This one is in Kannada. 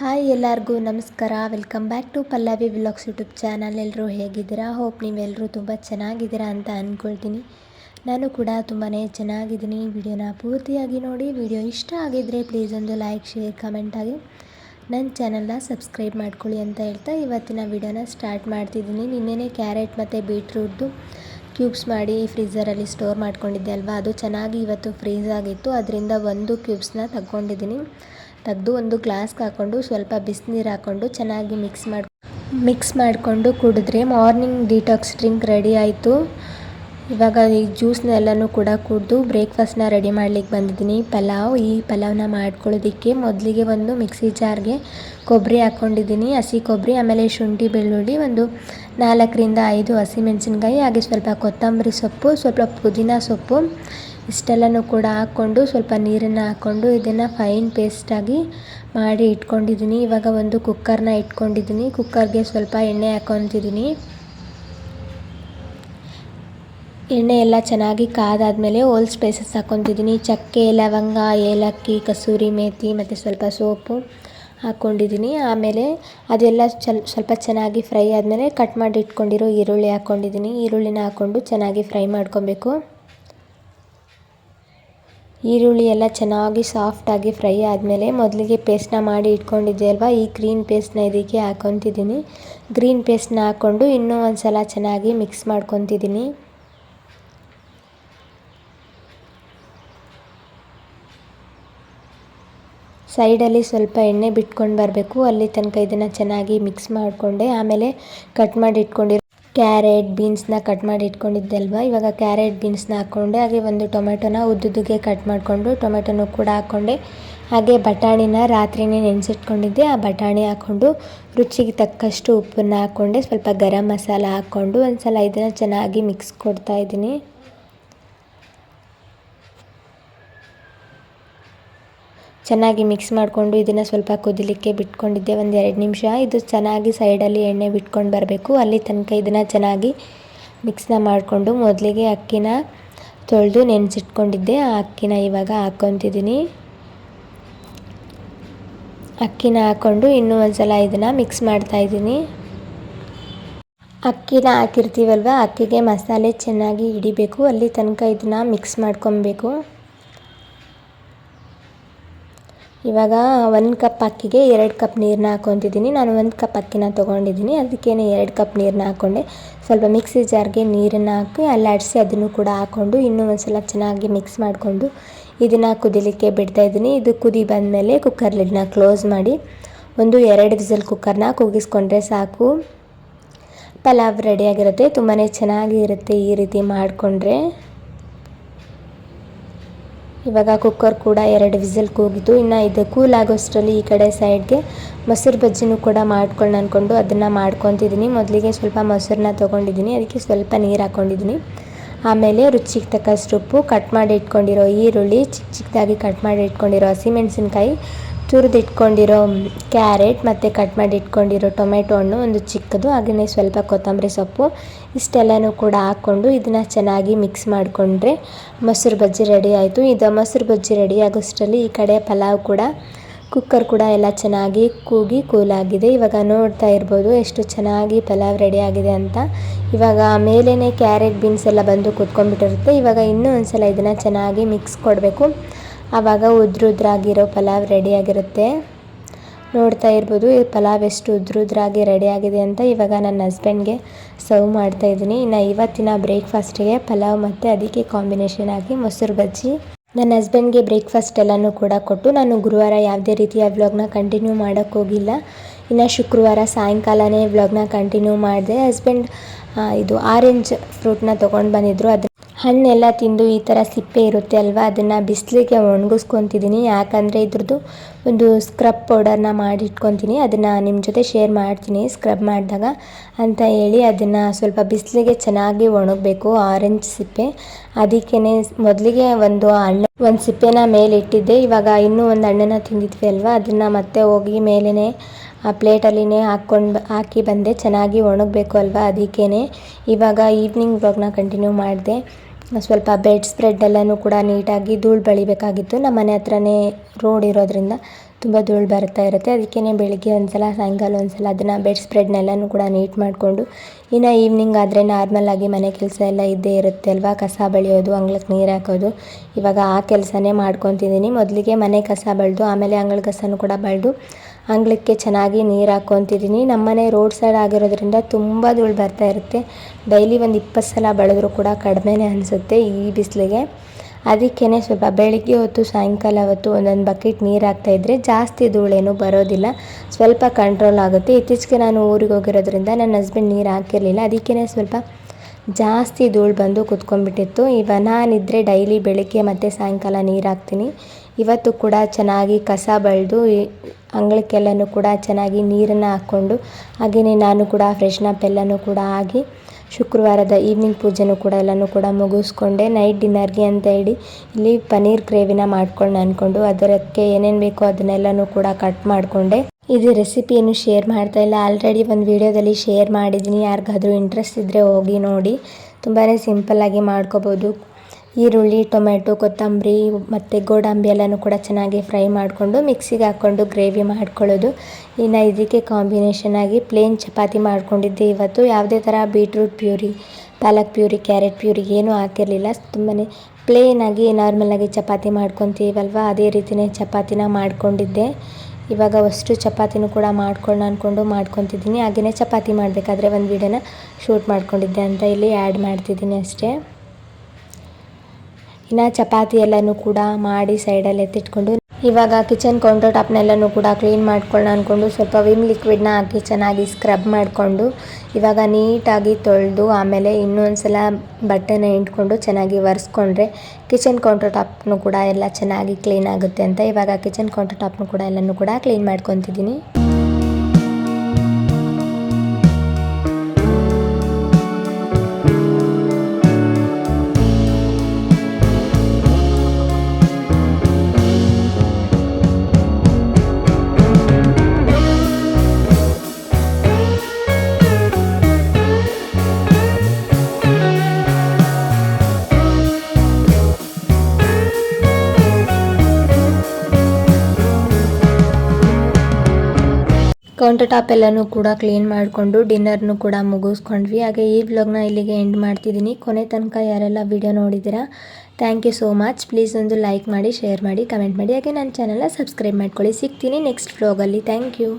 ಹಾಯ್ ಎಲ್ಲರಿಗೂ ನಮಸ್ಕಾರ. Welcome back to Pallavi vlogs YouTube channel ಎಲ್ಲರೂ ಹೇಗಿದ್ದೀರಾ? ಹೋಪ್ ನೀವೆಲ್ಲರೂ ತುಂಬ ಚೆನ್ನಾಗಿದ್ದೀರಾ ಅಂತ ಅಂದ್ಕೊಳ್ತೀನಿ ನಾನು ಕೂಡ ತುಂಬಾ ಚೆನ್ನಾಗಿದ್ದೀನಿ. ವಿಡಿಯೋನ ಪೂರ್ತಿಯಾಗಿ ನೋಡಿ, ವಿಡಿಯೋ ಇಷ್ಟ ಆಗಿದ್ದರೆ ಪ್ಲೀಸ್ ಒಂದು ಲೈಕ್ ಶೇರ್ ಕಮೆಂಟ್ ಆಗಿ. ನನ್ನ ಚಾನಲ್ನ ಸಬ್ಸ್ಕ್ರೈಬ್ ಮಾಡ್ಕೊಳ್ಳಿ ಅಂತ ಹೇಳ್ತಾ ಇವತ್ತಿನ ವಿಡಿಯೋನ ಸ್ಟಾರ್ಟ್ ಮಾಡ್ತಿದ್ದೀನಿ. ನಿನ್ನೆನೇ ಕ್ಯಾರೆಟ್ ಮತ್ತು ಬೀಟ್ರೂಟ್ದು ಕ್ಯೂಬ್ಸ್ ಮಾಡಿ ಫ್ರೀಝರಲ್ಲಿ ಸ್ಟೋರ್ ಮಾಡ್ಕೊಂಡಿದ್ದೆ ಅಲ್ವಾ? ಅದು ಚೆನ್ನಾಗಿ ಇವತ್ತು ಫ್ರೀಸ್ ಆಗಿತ್ತು. ಅದರಿಂದ ಒಂದು ಕ್ಯೂಬ್ಸ್ನ ತಗೊಂಡಿದ್ದೀನಿ ತೆಗೆದು ಒಂದು ಗ್ಲಾಸ್ಗೆ ಹಾಕ್ಕೊಂಡು ಸ್ವಲ್ಪ ಬಿಸಿನೀರು ಹಾಕ್ಕೊಂಡು ಚೆನ್ನಾಗಿ ಮಿಕ್ಸ್ ಮಾಡಿ, ಮಿಕ್ಸ್ ಮಾಡಿಕೊಂಡು ಕುಡಿದ್ರೆ ಮಾರ್ನಿಂಗ್ ಡಿಟಾಕ್ಸ್ ಡ್ರಿಂಕ್ ರೆಡಿ ಆಯಿತು. ಇವಾಗ ಈ ಜ್ಯೂಸ್ನೆಲ್ಲನೂ ಕೂಡ ಕುಡಿದು ಬ್ರೇಕ್ಫಾಸ್ಟ್ನ ರೆಡಿ ಮಾಡ್ಲಿಕ್ಕೆ ಬಂದಿದ್ದೀನಿ. ಪಲಾವ್, ಈ ಪಲಾವ್ನ ಮಾಡ್ಕೊಳ್ಳೋದಕ್ಕೆ ಮೊದಲಿಗೆ ಒಂದು ಮಿಕ್ಸಿ ಜಾರ್ಗೆ ಕೊಬ್ಬರಿ ಹಾಕ್ಕೊಂಡಿದ್ದೀನಿ. ಹಸಿ ಕೊಬ್ಬರಿ, ಆಮೇಲೆ ಶುಂಠಿ ಬೆಳ್ಳುಳ್ಳಿ, ಒಂದು ನಾಲ್ಕರಿಂದ ಐದು ಹಸಿಮೆಣಸಿನ್ಕಾಯಿ ಹಾಗೆ ಸ್ವಲ್ಪ ಕೊತ್ತಂಬರಿ ಸೊಪ್ಪು, ಸ್ವಲ್ಪ ಪುದೀನ ಸೊಪ್ಪು ಇಷ್ಟೆಲ್ಲನೂ ಕೂಡ ಹಾಕ್ಕೊಂಡು ಸ್ವಲ್ಪ ನೀರನ್ನು ಹಾಕ್ಕೊಂಡು ಇದನ್ನು ಫೈನ್ ಪೇಸ್ಟಾಗಿ ಮಾಡಿ ಇಟ್ಕೊಂಡಿದ್ದೀನಿ. ಇವಾಗ ಒಂದು ಕುಕ್ಕರ್ನ ಇಟ್ಕೊಂಡಿದ್ದೀನಿ. ಕುಕ್ಕರ್ಗೆ ಸ್ವಲ್ಪ ಎಣ್ಣೆ ಹಾಕೊತಿದ್ದೀನಿ ಎಣ್ಣೆ ಎಲ್ಲ ಚೆನ್ನಾಗಿ ಕಾದಾದಮೇಲೆ ಹೋಲ್ ಸ್ಪೈಸಸ್ ಹಾಕೊತಿದ್ದೀನಿ ಚಕ್ಕೆ, ಲವಂಗ, ಏಲಕ್ಕಿ, ಕಸೂರಿ ಮೇಥಿ ಮತ್ತು ಸ್ವಲ್ಪ ಸೋಪು ಹಾಕ್ಕೊಂಡಿದ್ದೀನಿ. ಆಮೇಲೆ ಅದೆಲ್ಲ ಚಲ್ ಸ್ವಲ್ಪ ಚೆನ್ನಾಗಿ ಫ್ರೈ ಆದಮೇಲೆ ಕಟ್ ಮಾಡಿ ಇಟ್ಕೊಂಡಿರೋ ಈರುಳ್ಳಿ ಹಾಕ್ಕೊಂಡಿದ್ದೀನಿ. ಈರುಳ್ಳಿನ ಹಾಕ್ಕೊಂಡು ಚೆನ್ನಾಗಿ ಫ್ರೈ ಮಾಡ್ಕೊಬೇಕು. ಈರುಳ್ಳಿ ಎಲ್ಲ ಚೆನ್ನಾಗಿ ಸಾಫ್ಟಾಗಿ ಫ್ರೈ ಆದಮೇಲೆ ಮೊದಲಿಗೆ ಪೇಸ್ಟ್ನ ಮಾಡಿ ಇಟ್ಕೊಂಡಿದ್ದೆ ಅಲ್ವಾ? ಈ ಗ್ರೀನ್ ಪೇಸ್ಟ್ನ ಇದಕ್ಕೆ ಹಾಕ್ಕೊತಿದ್ದೀನಿ ಗ್ರೀನ್ ಪೇಸ್ಟ್ನ ಹಾಕ್ಕೊಂಡು ಇನ್ನೂ ಒಂದು ಸಲ ಚೆನ್ನಾಗಿ ಮಿಕ್ಸ್ ಮಾಡ್ಕೊತಿದ್ದೀನಿ. ಸೈಡಲ್ಲಿ ಸ್ವಲ್ಪ ಎಣ್ಣೆ ಬಿಟ್ಕೊಂಡು ಬರಬೇಕು. ಅಲ್ಲಿ ತನಕ ಇದನ್ನು ಚೆನ್ನಾಗಿ ಮಿಕ್ಸ್ ಮಾಡಿಕೊಂಡೆ. ಆಮೇಲೆ ಕಟ್ ಮಾಡಿ ಇಟ್ಕೊಂಡಿರೋ ಕ್ಯಾರೆಟ್ ಬೀನ್ಸ್ನ ಕಟ್ ಮಾಡಿ ಇಟ್ಕೊಂಡಿದ್ದೆ ಅಲ್ವಾ ಇವಾಗ ಕ್ಯಾರೆಟ್ ಬೀನ್ಸ್ನ ಹಾಕ್ಕೊಂಡೆ, ಹಾಗೆ ಒಂದು ಟೊಮೆಟೊನ ಉದ್ದುದ್ದುಗೆ ಕಟ್ ಮಾಡಿಕೊಂಡು ಟೊಮೆಟೊನೂ ಕೂಡ ಹಾಕ್ಕೊಂಡೆ. ಹಾಗೆ ಬಟಾಣಿನ ರಾತ್ರಿನೇ ನೆನೆಸಿಟ್ಕೊಂಡಿದ್ದೆ, ಆ ಬಟಾಣಿ ಹಾಕ್ಕೊಂಡು ರುಚಿಗೆ ತಕ್ಕಷ್ಟು ಉಪ್ಪನ್ನು ಹಾಕ್ಕೊಂಡೆ, ಸ್ವಲ್ಪ ಗರಂ ಮಸಾಲ ಹಾಕ್ಕೊಂಡು ಒಂದು ಸಲ ಇದನ್ನು ಚೆನ್ನಾಗಿ ಮಿಕ್ಸ್ ಕೊಡ್ತಾ ಚೆನ್ನಾಗಿ ಮಿಕ್ಸ್ ಮಾಡಿಕೊಂಡು ಇದನ್ನು ಸ್ವಲ್ಪ ಕುದಿಲಿಕ್ಕೆ ಬಿಟ್ಕೊಂಡಿದ್ದೆ, ಒಂದು ಎರಡು ನಿಮಿಷ. ಇದು ಚೆನ್ನಾಗಿ ಸೈಡಲ್ಲಿ ಎಣ್ಣೆ ಬಿಟ್ಕೊಂಡು ಬರಬೇಕು. ಅಲ್ಲಿ ತನಕ ಇದನ್ನು ಚೆನ್ನಾಗಿ ಮಿಕ್ಸ್ನ ಮಾಡಿಕೊಂಡು ಮೊದಲಿಗೆ ಅಕ್ಕಿನ ತೊಳೆದು ನೆನೆಸಿಟ್ಕೊಂಡಿದ್ದೆ. ಆ ಅಕ್ಕಿನ ಇವಾಗ ಹಾಕ್ಕೊತಿದ್ದೀನಿ. ಅಕ್ಕಿನ ಹಾಕ್ಕೊಂಡು ಇನ್ನೂ ಒಂದು ಸಲ ಇದನ್ನು ಮಿಕ್ಸ್ ಮಾಡ್ತಾಯಿದ್ದೀನಿ ಅಕ್ಕಿನ ಹಾಕಿರ್ತೀವಲ್ವ? ಅಕ್ಕಿಗೆ ಮಸಾಲೆ ಚೆನ್ನಾಗಿ ಹಿಡಿಬೇಕು. ಅಲ್ಲಿ ತನಕ ಇದನ್ನು ಮಿಕ್ಸ್ ಮಾಡ್ಕೊಬೇಕು. ಇವಾಗ ಒಂದು ಕಪ್ ಅಕ್ಕಿಗೆ ಎರಡು ಕಪ್ ನೀರನ್ನ ಹಾಕ್ಕೊತಿದ್ದೀನಿ ನಾನು ಒಂದು ಕಪ್ ಅಕ್ಕಿನ ತೊಗೊಂಡಿದ್ದೀನಿ. ಅದಕ್ಕೇನೆ ಎರಡು ಕಪ್ ನೀರನ್ನ ಹಾಕ್ಕೊಂಡೆ ಸ್ವಲ್ಪ ಮಿಕ್ಸಿ ಜಾರ್ಗೆ ನೀರನ್ನು ಹಾಕಿ ಅಲ್ಲಾಡಿಸಿ ಅದನ್ನು ಕೂಡ ಹಾಕ್ಕೊಂಡು ಇನ್ನೂ ಒಂದು ಸಲ ಚೆನ್ನಾಗಿ ಮಿಕ್ಸ್ ಮಾಡಿಕೊಂಡು ಇದನ್ನು ಕುದಿಲಿಕ್ಕೆ ಬಿಡ್ತಾಯಿದ್ದೀನಿ ಇದು ಕುದಿ ಬಂದಮೇಲೆ ಕುಕ್ಕರ್ ಲಿಡ್ನ ಕ್ಲೋಸ್ ಮಾಡಿ ಒಂದು ಎರಡು ವಿಸಲ್ ಕುಕ್ಕರ್ನ ಕೂಗಿಸ್ಕೊಂಡ್ರೆ ಸಾಕು. ಪಲಾವ್ ರೆಡಿಯಾಗಿರುತ್ತೆ ತುಂಬಾ ಚೆನ್ನಾಗಿರುತ್ತೆ ಈ ರೀತಿ ಮಾಡಿಕೊಂಡ್ರೆ. ಇವಾಗ ಕುಕ್ಕರ್ ಕೂಡ ಎರಡು ವಿಸಲ್ ಕೂಗಿತು ಇನ್ನು ಇದು ಕೂಲ್ ಆಗೋಷ್ಟರಲ್ಲಿ ಈ ಕಡೆ ಸೈಡ್ಗೆ ಮೊಸರು ಬಜ್ಜಿನೂ ಕೂಡ ಮಾಡ್ಕೊಂಡು ಅಂದ್ಕೊಂಡು ಅದನ್ನು ಮಾಡ್ಕೊತಿದ್ದೀನಿ ಮೊದಲಿಗೆ ಸ್ವಲ್ಪ ಮೊಸರನ್ನ ತೊಗೊಂಡಿದ್ದೀನಿ ಅದಕ್ಕೆ ಸ್ವಲ್ಪ ನೀರು ಹಾಕ್ಕೊಂಡಿದ್ದೀನಿ ಆಮೇಲೆ ರುಚಿಗೆ ತಕ್ಕಷ್ಟು ಉಪ್ಪು ಕಟ್ ಮಾಡಿ ಇಟ್ಕೊಂಡಿರೋ ಈರುಳ್ಳಿ, ಚಿಕ್ಕ ಚಿಕ್ಕದಾಗಿ ಕಟ್ ಮಾಡಿ ಇಟ್ಕೊಂಡಿರೋ ಹಸಿಮೆಣಸಿನ್ಕಾಯಿ ತುರಿದಿಟ್ಕೊಂಡಿರೋ ಕ್ಯಾರೆಟ್ ಮತ್ತು ಕಟ್ ಮಾಡಿ ಇಟ್ಕೊಂಡಿರೋ ಟೊಮೆಟೊ ಹಣ್ಣು, ಒಂದು ಚಿಕ್ಕದು ಹಾಗೆಯೇ ಸ್ವಲ್ಪ ಕೊತ್ತಂಬರಿ ಸೊಪ್ಪು, ಇಷ್ಟೆಲ್ಲನೂ ಕೂಡ ಹಾಕ್ಕೊಂಡು ಇದನ್ನು ಚೆನ್ನಾಗಿ ಮಿಕ್ಸ್ ಮಾಡಿಕೊಂಡ್ರೆ ಮೊಸರು ಬಜ್ಜಿ ರೆಡಿ ಆಯಿತು. ಇದು ಮೊಸರು ಬಜ್ಜಿ ರೆಡಿ ಆಗೋಷ್ಟರಲ್ಲಿ ಈ ಕಡೆ ಪಲಾವ್ ಕೂಡ, ಕುಕ್ಕರ್ ಕೂಡ ಎಲ್ಲ ಚೆನ್ನಾಗಿ ಕೂಗಿ ಕೂಲಾಗಿದೆ. ಇವಾಗ ನೋಡ್ತಾ ಇರ್ಬೋದು ಎಷ್ಟು ಚೆನ್ನಾಗಿ ಪಲಾವ್ ರೆಡಿ ಆಗಿದೆ ಅಂತ. ಇವಾಗ ಮೇಲೇ ಕ್ಯಾರೆಟ್ ಬೀನ್ಸ್ ಎಲ್ಲ ಬಂದು ಕುತ್ಕೊಂಡ್ಬಿಟ್ಟಿರುತ್ತೆ. ಇವಾಗ ಇನ್ನೂ ಒಂದು ಸಲ ಇದನ್ನು ಚೆನ್ನಾಗಿ ಮಿಕ್ಸ್ ಕೊಡಬೇಕು. ಆವಾಗ ಉದ್ರುದ್ರಾಗಿರೋ ಪಲಾವ್ ರೆಡಿಯಾಗಿರುತ್ತೆ ನೋಡ್ತಾ ಇರ್ಬೋದು, ಈ ಪಲಾವ್ ಎಷ್ಟು ಉದ್ರುದ್ರಾಗಿ ರೆಡಿಯಾಗಿದೆ ಅಂತ ಇವಾಗ ನನ್ನ ಹಸ್ಬೆಂಡ್ಗೆ ಸರ್ವ್ ಮಾಡ್ತಾ ಇದ್ದೀನಿ. ಇನ್ನು ಇವತ್ತಿನ ಬ್ರೇಕ್ಫಾಸ್ಟಿಗೆ ಪಲಾವ್ ಮತ್ತು ಅದಕ್ಕೆ ಕಾಂಬಿನೇಷನ್ ಆಗಿ ಮೊಸರು ಬಜ್ಜಿ. ನನ್ನ ಹಸ್ಬೆಂಡ್ಗೆ ಬ್ರೇಕ್ಫಾಸ್ಟ್ ಎಲ್ಲನೂ ಕೂಡ ಕೊಟ್ಟು ನಾನು ಗುರುವಾರ ಯಾವುದೇ ರೀತಿಯ ವ್ಲಾಗ್ನ ಕಂಟಿನ್ಯೂ ಮಾಡೋಕ್ಕೋಗಿಲ್ಲ ಇನ್ನು ಶುಕ್ರವಾರ ಸಾಯಂಕಾಲನೇ ವ್ಲಾಗ್ನ ಕಂಟಿನ್ಯೂ ಮಾಡಿದೆ. ಹಸ್ಬೆಂಡ್ ಇದು ಆರೆಂಜ್ ಫ್ರೂಟ್ನ ತೊಗೊಂಡು ಬಂದಿದ್ದರು ಅದು ಹಣ್ಣೆಲ್ಲ ತಿಂದು ಈ ಥರ ಸಿಪ್ಪೆ ಇರುತ್ತೆ ಅಲ್ವಾ? ಅದನ್ನು ಬಿಸಿಲಿಗೆ ಒಣಗಿಸ್ಕೊತಿದ್ದೀನಿ. ಯಾಕಂದರೆ ಇದ್ರದ್ದು ಒಂದು ಸ್ಕ್ರಬ್ ಪೌಡರ್ನ ಮಾಡಿ ಇಟ್ಕೊತೀನಿ ಅದನ್ನು ನಿಮ್ಮ ಜೊತೆ ಶೇರ್ ಮಾಡ್ತೀನಿ ಸ್ಕ್ರಬ್ ಮಾಡಿದಾಗ ಅಂತ ಹೇಳಿ ಅದನ್ನು ಸ್ವಲ್ಪ ಬಿಸಿಲಿಗೆ ಚೆನ್ನಾಗಿ ಒಣಗಬೇಕು. ಆರೆಂಜ್ ಸಿಪ್ಪೆ. ಅದಕ್ಕೇ ಮೊದಲಿಗೆ ಒಂದು ಹಣ್ಣು, ಒಂದು ಸಿಪ್ಪೆನ ಮೇಲೆ ಇಟ್ಟಿದ್ದೆ. ಇವಾಗ ಇನ್ನೂ ಒಂದು ಹಣ್ಣನ್ನು ತಿಂದಿದ್ವಿ ಅಲ್ವಾ? ಅದನ್ನು ಮತ್ತೆ ಹೋಗಿ ಮೇಲೇ ಆ ಪ್ಲೇಟಲ್ಲಿನೇ ಹಾಕ್ಕೊಂಡು ಹಾಕಿ ಬಂದೆ. ಚೆನ್ನಾಗಿ ಒಣಗಬೇಕು ಅಲ್ವಾ? ಅದಕ್ಕೇ ಇವಾಗ ಈವ್ನಿಂಗ್ ಬ್ಲಾಗ್ನ ಕಂಟಿನ್ಯೂ ಮಾಡಿದೆ. ಸ್ವಲ್ಪ ಬೆಡ್ ಸ್ಪ್ರೆಡ್ ಎಲ್ಲನೂ ಕೂಡ ನೀಟಾಗಿ ಧೂಳು ಬಳಿಬೇಕಾಗಿತ್ತು. ನಮ್ಮ ಮನೆ ಹತ್ರನೇ ರೋಡ್ ಇರೋದ್ರಿಂದ ತುಂಬ ಧೂಳು ಬರ್ತಾ ಇರುತ್ತೆ. ಅದಕ್ಕೇ ಬೆಳಿಗ್ಗೆ ಒಂದ್ಸಲ, ಸಾಯಂಕಾಲ ಒಂದ್ಸಲ ಅದನ್ನು ಬೆಡ್ ಸ್ಪ್ರೆಡ್ನೆಲ್ಲನೂ ಕೂಡ ನೀಟ್ ಮಾಡಿಕೊಂಡು, ಇನ್ನು ಈವ್ನಿಂಗ್ ಆದರೆ ನಾರ್ಮಲಾಗಿ ಮನೆ ಕೆಲಸ ಎಲ್ಲ ಇದ್ದೇ ಇರುತ್ತೆ ಅಲ್ವಾ? ಕಸ ಬಳಿಯೋದು ಅಂಗ್ಳಕ್ಕೆ ನೀರು ಹಾಕೋದು. ಇವಾಗ ಆ ಕೆಲಸನೇ ಮಾಡ್ಕೊತಿದ್ದೀನಿ. ಮೊದಲಿಗೆ ಮನೆ ಕಸ ಬೆಳೆದು, ಆಮೇಲೆ ಅಂಗಳ ಕಸನೂ ಕೂಡ ಬಳಿದು ಅಂಗಳಕ್ಕೆ ಚೆನ್ನಾಗಿ ನೀರು ಹಾಕ್ಕೊತಿದ್ದೀನಿ ನಮ್ಮನೆ ರೋಡ್ ಸೈಡ್ ಆಗಿರೋದ್ರಿಂದ ತುಂಬ ಧೂಳು ಬರ್ತಾ ಇರುತ್ತೆ. ಡೈಲಿ ಒಂದು ಇಪ್ಪತ್ತು ಸಲ ಬೆಳೆದ್ರೂ ಕೂಡ ಕಡಿಮೆನೇ ಅನಿಸುತ್ತೆ ಈ ಬಿಸಿಲಿಗೆ. ಅದಕ್ಕೇ ಸ್ವಲ್ಪ ಬೆಳಿಗ್ಗೆ ಹೊತ್ತು, ಸಾಯಂಕಾಲ ಹೊತ್ತು ಒಂದೊಂದು ಬಕೆಟ್ ನೀರು ಹಾಕ್ತಾಯಿದ್ರೆ ಜಾಸ್ತಿ ಧೂಳೇನು ಬರೋದಿಲ್ಲ. ಸ್ವಲ್ಪ ಕಂಟ್ರೋಲ್ ಆಗುತ್ತೆ. ಇತ್ತೀಚೆಗೆ ನಾನು ಊರಿಗೆ ಹೋಗಿರೋದ್ರಿಂದ ನನ್ನ ಹಸ್ಬೆಂಡ್ ನೀರು ಹಾಕಿರಲಿಲ್ಲ. ಅದಕ್ಕೇ ಸ್ವಲ್ಪ ಜಾಸ್ತಿ ಧೂಳು ಬಂದು ಕುತ್ಕೊಂಡ್ಬಿಟ್ಟಿತ್ತು. ಇವ ನಾನಿದ್ದರೆ ಡೈಲಿ ಬೆಳಗ್ಗೆ ಮತ್ತು ಸಾಯಂಕಾಲ ನೀರು ಹಾಕ್ತೀನಿ. ಇವತ್ತು ಕೂಡ ಚೆನ್ನಾಗಿ ಕಸ ಬಳಿದು ಅಂಗಳಕ್ಕೆಲ್ಲನೂ ಕೂಡ ಚೆನ್ನಾಗಿ ನೀರನ್ನು ಹಾಕ್ಕೊಂಡು ಹಾಗೆಯೇ ನಾನು ಕೂಡ ಫ್ರೆಶ್ನಪ್ ಎಲ್ಲನೂ ಕೂಡ ಆಗಿ ಶುಕ್ರವಾರದ ಈವ್ನಿಂಗ್ ಪೂಜೆನೂ ಕೂಡ ಎಲ್ಲನೂ ಕೂಡ ಮುಗಿಸ್ಕೊಂಡೆ. ನೈಟ್ ಡಿನ್ನರ್ಗೆ ಅಂತ ಹೇಳಿ ಇಲ್ಲಿ ಪನ್ನೀರ್ ಗ್ರೇವಿನ ಮಾಡ್ಕೊಂಡು ಅಂದ್ಕೊಂಡು ಅದಕ್ಕೆ ಏನೇನು ಬೇಕೋ ಅದನ್ನೆಲ್ಲನೂ ಕೂಡ ಕಟ್ ಮಾಡಿಕೊಂಡೆ. ಇದು ರೆಸಿಪಿಯನ್ನು ಶೇರ್ ಮಾಡ್ತಾ ಇಲ್ಲ. ಆಲ್ರೆಡಿ ಒಂದು ವಿಡಿಯೋದಲ್ಲಿ ಶೇರ್ ಮಾಡಿದ್ದೀನಿ. ಯಾರಿಗಾದರೂ ಇಂಟ್ರೆಸ್ಟ್ ಇದ್ದರೆ ಹೋಗಿ ನೋಡಿ. ತುಂಬಾ ಸಿಂಪಲ್ಲಾಗಿ ಮಾಡ್ಕೋಬೋದು. ಈರುಳ್ಳಿ ಟೊಮೆಟೊ ಕೊತ್ತಂಬರಿ ಮತ್ತು ಗೋಡಂಬಿ ಎಲ್ಲನೂ ಕೂಡ ಚೆನ್ನಾಗಿ ಫ್ರೈ ಮಾಡಿಕೊಂಡು ಮಿಕ್ಸಿಗೆ ಹಾಕ್ಕೊಂಡು ಗ್ರೇವಿ ಮಾಡ್ಕೊಳ್ಳೋದು. ಇನ್ನು ಇದಕ್ಕೆ ಕಾಂಬಿನೇಷನ್ ಆಗಿ ಪ್ಲೇನ್ ಚಪಾತಿ ಮಾಡ್ಕೊಂಡಿದ್ದೆ ಇವತ್ತು. ಯಾವುದೇ ಥರ beetroot puree, palak puree, carrot puree ಏನೂ ಹಾಕಿರಲಿಲ್ಲ. ತುಂಬಾ ಪ್ಲೇನಾಗಿ ನಾರ್ಮಲಾಗಿ ಚಪಾತಿ ಮಾಡ್ಕೊತೀವಲ್ವ? ಅದೇ ರೀತಿಯೇ ಚಪಾತಿನ ಮಾಡ್ಕೊಂಡಿದ್ದೆ. ಇವಾಗ ಅಷ್ಟು ಚಪಾತಿನೂ ಕೂಡ ಮಾಡ್ಕೊಂಡು ಅಂದ್ಕೊಂಡು ಮಾಡ್ಕೊತಿದ್ದೀನಿ. ಹಾಗೆಯೇ ಚಪಾತಿ ಮಾಡಬೇಕಾದ್ರೆ ಒಂದು ವೀಡಿಯೋನ ಶೂಟ್ ಮಾಡ್ಕೊಂಡಿದ್ದೆ ಅಂತ ಇಲ್ಲಿ ಆ್ಯಡ್ ಮಾಡ್ತಿದ್ದೀನಿ ಅಷ್ಟೇ. ಇನ್ನು ಚಪಾತಿ ಎಲ್ಲನೂ ಕೂಡ ಮಾಡಿ ಸೈಡಲ್ಲಿ ಎತ್ತಿಟ್ಕೊಂಡು, ಇವಾಗ ಕಿಚನ್ ಕೌಂಟರ್ ಟಾಪ್ನೆಲ್ಲನೂ ಕೂಡ ಕ್ಲೀನ್ ಮಾಡ್ಕೊಳ್ಳೋಣ ಅಂದ್ಕೊಂಡು ಸ್ವಲ್ಪ ವಿಮ್ ಲಿಕ್ವಿಡ್ನ ಹಾಕಿ ಚೆನ್ನಾಗಿ ಸ್ಕ್ರಬ್ ಮಾಡಿಕೊಂಡು, ಇವಾಗ ನೀಟಾಗಿ ತೊಳೆದು ಆಮೇಲೆ ಇನ್ನೊಂದು ಸಲ ಬಟ್ಟೆನ ಇಟ್ಕೊಂಡು ಚೆನ್ನಾಗಿ ಒರೆಸ್ಕೊಂಡ್ರೆ ಕಿಚನ್ ಕೌಂಟರ್ ಟಾಪ್ನು ಕೂಡ ಎಲ್ಲ ಚೆನ್ನಾಗಿ ಕ್ಲೀನ್ ಆಗುತ್ತೆ ಅಂತ ಇವಾಗ ಕಿಚನ್ ಕೌಂಟರ್ ಟಾಪ್ನು ಕೂಡ ಎಲ್ಲನೂ ಕೂಡ ಕ್ಲೀನ್ ಮಾಡ್ಕೊತಿದ್ದೀನಿ. ಕೌಂಟರ್ ಟಾಪ್ ಎಲ್ಲನೂ ಕೂಡ ಕ್ಲೀನ್ ಮಾಡಿಕೊಂಡು ಡಿನ್ನರ್ನು ಕೂಡ ಮುಗಿಸ್ಕೊಂಡ್ವಿ. ಹಾಗೆ ಈ ವ್ಲಾಗ್ನ ಇಲ್ಲಿಗೆ ಎಂಡ್ ಮಾಡ್ತಿದ್ದೀನಿ. ಕೊನೆ ತನಕ ಯಾರೆಲ್ಲ ವಿಡಿಯೋ ನೋಡಿದ್ದೀರಾ thank you so much please ಒಂದು ಲೈಕ್ ಮಾಡಿ ಶೇರ್ ಮಾಡಿ ಕಮೆಂಟ್ ಮಾಡಿ. ಹಾಗೆ ನನ್ನ ಚಾನಲ್ನ ಸಬ್ಸ್ಕ್ರೈಬ್ ಮಾಡ್ಕೊಳ್ಳಿ. ಸಿಗ್ತೀನಿ ನೆಕ್ಸ್ಟ್ ವ್ಲಾಗಲ್ಲಿ ಥ್ಯಾಂಕ್ ಯು